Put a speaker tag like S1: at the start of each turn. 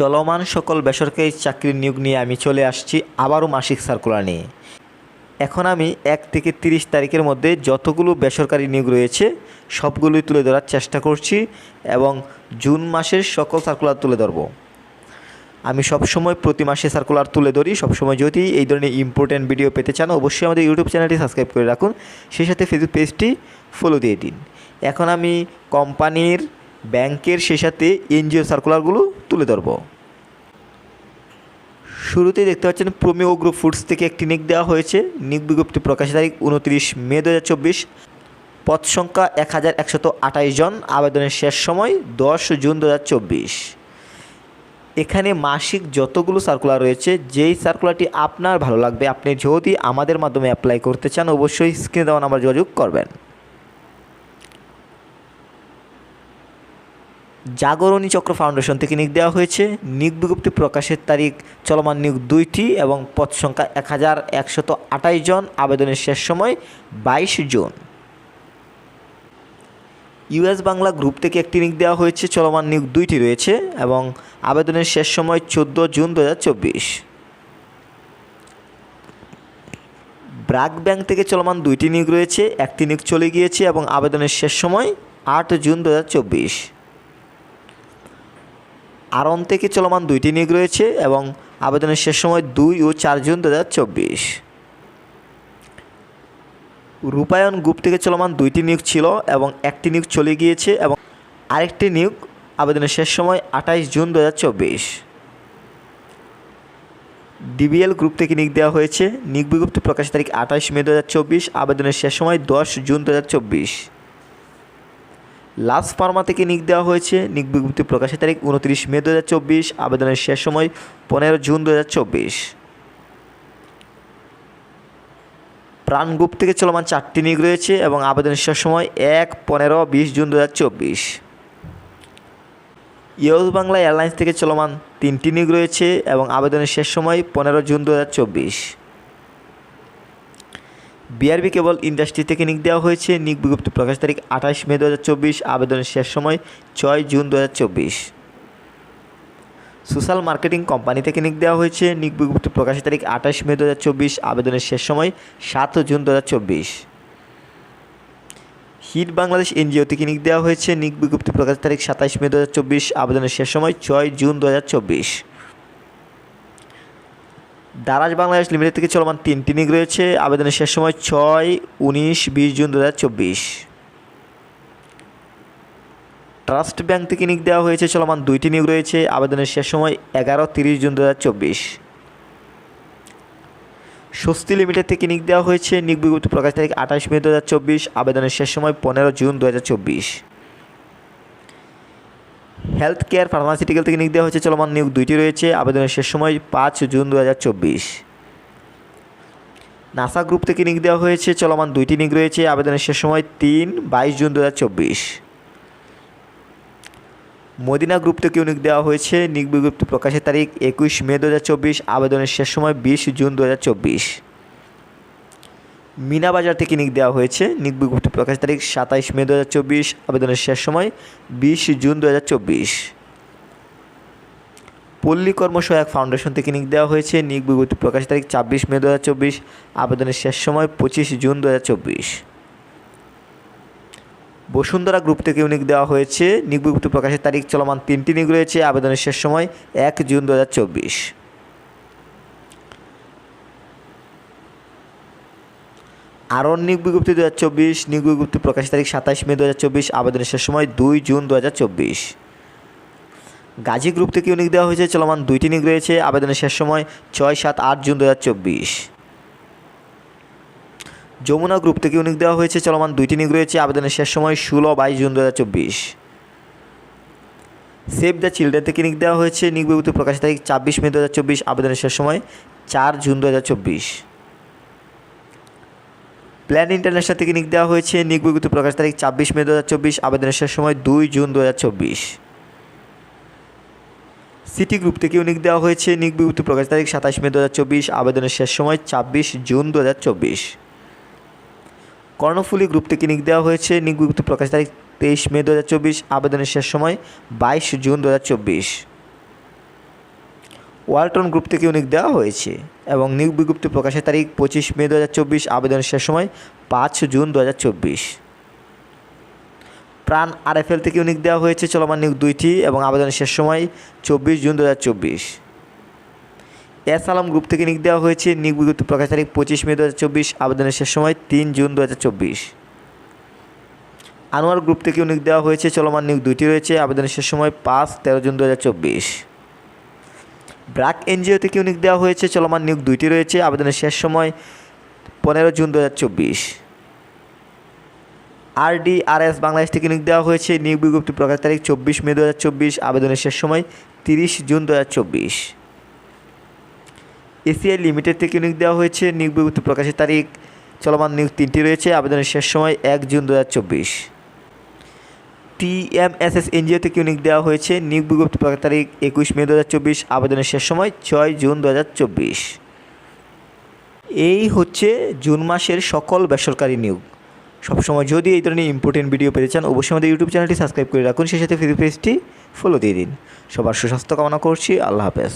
S1: চলমান সকল বেসরকারি চাকরির নিয়োগ নিয়ে আমি চলে আসছি আবারও মাসিক সার্কুলার নিয়ে। এখন আমি এক থেকে তিরিশ তারিখের মধ্যে যতগুলো বেসরকারি নিয়োগ রয়েছে, সবগুলোই তুলে ধরার চেষ্টা করছি এবং জুন মাসের সকল সার্কুলার তুলে ধরবো। আমি সবসময় প্রতি মাসে সার্কুলার তুলে ধরি, সবসময় যদি এই ধরনের ইম্পর্ট্যান্ট ভিডিও পেতে চান, অবশ্যই আমাদের ইউটিউব চ্যানেলটি সাবস্ক্রাইব করে রাখুন। সেই সাথে ফেসবুক পেজটি ফলো দিয়ে দিন। এখন আমি কোম্পানির ব্যাংকের সাথে এনজিও সার্কুলারগুলো তুলে ধরবো। শুরুতেই দেখতে পাচ্ছেন প্রোমিও গ্রুপ ফুডস থেকে একটি নিক দেওয়া হয়েছে। নিক বিজ্ঞপ্তি প্রকাশের তারিখ উনত্রিশ মে দু পদ সংখ্যা এক হাজার একশত আঠাইশ জন। আবেদনের শেষ সময় দশ জুন দু হাজার চব্বিশ। এখানে মাসিক যতগুলো সার্কুলার রয়েছে, যেই সার্কুলারটি আপনার ভালো লাগবে, আপনি যদি আমাদের মাধ্যমে অ্যাপ্লাই করতে চান, অবশ্যই স্ক্রিনে দেওয়া নাম্বার যোগাযোগ করবেন। জাগরণী চক্র ফাউন্ডেশন থেকে নিয়োগ দেওয়া হয়েছে। নিয়োগ বিজ্ঞপ্তি প্রকাশের তারিখ চলমান নিয়োগ দুইটি এবং পদ সংখ্যা এক হাজার একশত আটাইশ জন। আবেদনের শেষ সময় বাইশ জুন। ইউএস বাংলা গ্রুপ থেকে একটি নিয়োগ দেওয়া হয়েছে। চলমান নিয়োগ দুইটি রয়েছে এবং আবেদনের শেষ সময় চোদ্দ জুন দু হাজার চব্বিশ। ব্রাক ব্যাংক থেকে চলমান দুইটি নিয়োগ রয়েছে। একটি নিয়োগ চলে গিয়েছে এবং আবেদনের শেষ সময় আট জুন দু হাজার চব্বিশ। আরন থেকে চলমান দুইটি নিয়োগ রয়েছে এবং আবেদনের শেষ সময় দুই ও চার জুন দু হাজার চব্বিশ। রূপায়ণ গ্রুপ থেকে চলমান দুইটি নিয়োগ ছিল এবং একটি নিয়োগ চলে গিয়েছে এবং আরেকটি নিয়োগ আবেদনের শেষ সময় আঠাইশ জুন দু হাজার চব্বিশ। ডিবিএল গ্রুপ থেকে নিয়োগ দেওয়া হয়েছে। নিয়োগ বিজ্ঞপ্তি প্রকাশের তারিখ আঠাইশ মে দু হাজার চব্বিশ, আবেদনের শেষ সময় দশ জুন দু হাজার চব্বিশ। লাস্ট ফার্মা থেকে নিক দেওয়া হয়েছে। নিক বিজ্ঞপ্তি প্রকাশের তারিখ উনত্রিশ মে দু হাজার চব্বিশ। আবেদনের শেষ সময় পনেরো জুন দু হাজার চব্বিশ। প্রাণ গ্রুপ থেকে চলমান চারটি নিয়োগ রয়েছে এবং আবেদনের শেষ সময় এক, পনেরো, বিশ জুন দু ইউএস বাংলা এয়ারলাইন্স থেকে চলমান তিনটি নিয়োগ রয়েছে এবং আবেদনের শেষ সময় পনেরো জুন দু হাজার চব্বিশ। বিআরবি কেবল ইন্ডাস্ট্রি থেকে নিক দেওয়া হয়েছে। নিয়োগ বিজ্ঞপ্তি প্রকাশ তারিখ আঠাশ মে দু হাজার চব্বিশ। আবেদনের শেষ সময় ছয় জুন দু হাজার চব্বিশ। সোশ্যাল মার্কেটিং কোম্পানি থেকে নিক দেওয়া হয়েছে। নিক বিজ্ঞপ্তি প্রকাশের তারিখ আঠাশ মে দু হাজার চব্বিশ। আবেদনের শেষ সময় সাত জুন দু হাজার চব্বিশ। হিট বাংলাদেশ এনজিও থেকে নিক দেওয়া হয়েছে। নিক বিজ্ঞপ্তি প্রকাশের তারিখ সাতাশ মে দু হাজার চব্বিশ। আবেদনের শেষ সময় ছয় জুন দু হাজার চব্বিশ। দারাজ বাংলাদেশ লিমিটেড থেকে চলমান তিনটি নিয়োগ রয়েছে। আবেদনের শেষ সময় ছয় উনিশ বিশ জুন দু হাজার চব্বিশ। ট্রাস্ট ব্যাংক থেকে নিয়োগ দেওয়া হয়েছে, চলমান দুইটি নিয়োগ রয়েছে। আবেদনের শেষ সময় এগারো তিরিশ জুন দু হাজার চব্বিশ। স্বস্তি লিমিটেড থেকে নিয়োগ দেওয়া হয়েছে। নিয়োগ বিজ্ঞপ্তি প্রকাশ তারিখ আঠাশ মে দু হাজার চব্বিশ। আবেদনের শেষ সময় পনেরো জুন দু হাজার চব্বিশ। হেলথ কেয়ার ফার্মাসিউটিক্যাল থেকে নিয়োগ দেওয়া হয়েছে চলমান নিয়োগ দুইটি রয়েছে। আবেদনের শেষ সময় পাঁচ জুন দু হাজার চব্বিশ। নাসা গ্রুপ থেকে নিয়োগ দেওয়া হয়েছে, চলমান দুইটি নিয়োগ রয়েছে। আবেদনের শেষ সময় তিন বাইশ জুন দু হাজার চব্বিশ। মদিনা গ্রুপ থেকেও নিয়োগ দেওয়া হয়েছে। নিয়োগ বিজ্ঞপ্তি প্রকাশের তারিখ একুশ মে দু হাজার চব্বিশ। আবেদনের শেষ সময় বিশ জুন দু হাজার চব্বিশ। মিনা বাজার থেকে নিয়োগ দেওয়া হয়েছে। নিক বিজ্ঞপ্তি প্রকাশ তারিখ সাতাইশ মে দু হাজার চব্বিশ। আবেদনের শেষ সময় বিশ জুন দু হাজার চব্বিশ। পল্লী কর্মসহায়ক ফাউন্ডেশন থেকে নিয়োগ দেওয়া হয়েছে। নিক বিজ্ঞপ্তি প্রকাশ তারিখ ছাব্বিশ মে দু হাজার চব্বিশ। আবেদনের শেষ সময় পঁচিশ জুন দু হাজার চব্বিশ। বসুন্ধরা গ্রুপ থেকে নিয়োগ দেওয়া হয়েছে। নিক বিজ্ঞপ্তি প্রকাশের তারিখ চলমান তিনটি নিক রয়েছে। আবেদনের শেষ সময় এক জুন দু হাজার চব্বিশ। আরন নিয়োগ বিজ্ঞপ্তি দু হাজার চব্বিশ, নিয়োগ বিজ্ঞপ্তি প্রকাশের তারিখ সাতাশ মে দু হাজার চব্বিশ, আবেদনের শেষ সময় দুই জুন দু হাজার চব্বিশ। গাজী গ্রুপ থেকে নিয়োগ দেওয়া হয়েছে, চলমান দুইটি নিয়োগ রয়েছে, আবেদনের শেষ সময় ছয় সাত আট জুন দু হাজার চব্বিশ। যমুনা গ্রুপ থেকে নিয়োগ দেওয়া হয়েছে, চলমান দুইটি নিয়োগ রয়েছে, আবেদনের শেষ সময় ষোলো বাইশ জুন দু হাজার চব্বিশ। সেভ দ্য চিলড্রেন থেকে নিয়োগ দেওয়া হয়েছে, নিয়োগ বিভূতি প্রকাশের তারিখ ছাব্বিশ মে দু হাজার চব্বিশ, আবেদনের শেষ সময় চার জুন দু হাজার চব্বিশ। প্ল্যান ইন্টারন্যাশনাল থেকে নিয়োগ দেওয়া হয়েছে। নিক বিজ্ঞপ্তি প্রকাশ তারিখ ছাব্বিশ মে দু হাজার চব্বিশ। আবেদনের শেষ সময় দুই জুন দু হাজার চব্বিশ। সিটি গ্রুপ থেকেও নিয়োগ দেওয়া হয়েছে। নিক বিজ্ঞপ্তি প্রকাশ তারিখ সাতাশ মে দু হাজার চব্বিশ। আবেদনের শেষ সময় ছাব্বিশ জুন দু কর্ণফুলী গ্রুপ থেকে নিয়োগ দেওয়া হয়েছে। নিক বিজ্ঞপ্তি প্রকাশ তারিখ তেইশ মে দু হাজার চব্বিশ। আবেদনের শেষ সময় বাইশ জুন দু হাজার চব্বিশ। ওয়ালটন গ্রুপ থেকে নিয়োগ দেওয়া হয়েছে এবং নিয়োগ বিজ্ঞপ্তি প্রকাশের তারিখ পঁচিশ মে দু আবেদনের শেষ সময় পাঁচ জুন দু হাজার চব্বিশ। প্রাণ আরএফএল থেকে নিয়োগ দেওয়া হয়েছে চলমান নিয়োগ দুইটি এবং আবেদনের শেষ সময় চব্বিশ জুন দু হাজার চব্বিশ। এস আলম গ্রুপ থেকে নিয়োগ দেওয়া হয়েছে, নিয়োগ বিজ্ঞপ্তি প্রকাশ তারিখ পঁচিশ মে দু হাজার চব্বিশ, আবেদনের শেষ সময় তিন জুন দু হাজার চব্বিশ। আনোয়ার গ্রুপ থেকে নিয়োগ দেওয়া হয়েছে, চলমান নিয়োগ দুইটি রয়েছে, আবেদনের শেষ সময় পাঁচ তেরো জুন দু হাজার চব্বিশ। ব্র্যাক এনজিও থেকে দেওয়া হয়েছে? চলমান নিয়োগ দুইটি রয়েছে। আবেদনের শেষ সময় পনেরো জুন দু হাজার চব্বিশ। আরডিআরএস বাংলাদেশ থেকে নিয়োগ দেওয়া হয়েছে। নিয়োগ বিজ্ঞপ্তি প্রকাশ তারিখ চব্বিশ মে দু হাজার চব্বিশ। আবেদনের শেষ সময় তিরিশ জুন দু হাজার চব্বিশ। এসিআই লিমিটেড থেকে নিয়োগ দেওয়া হয়েছে। নিয়োগ বিজ্ঞপ্তি প্রকাশের তারিখ, চলমান নিয়োগ তিনটি রয়েছে। আবেদনের শেষ সময় এক জুন দু হাজার চব্বিশ। টিএমএসএস এনজিও থেকে নিয়োগ দেওয়া হয়েছে নিয়োগ বিজ্ঞপ্তি প্রকাশ তারিখ একুশ মে দু হাজার চব্বিশ, আবেদনের শেষ সময় ছয় জুন দু হাজার চব্বিশ। এই হচ্ছে জুন মাসের সকল বেসরকারি নিয়োগ। সবসময় যদি এই ধরনের ইম্পর্টেন্ট ভিডিও পেতে চান, অবশ্যই আমাদের ইউটিউব চ্যানেলটি সাবস্ক্রাইব করে রাখুন। সেই সাথে ফেসবুক পেজটি ফলো দিয়ে দিন। সবার সুস্বাস্থ্য কামনা করছি। আল্লাহ হাফেজ।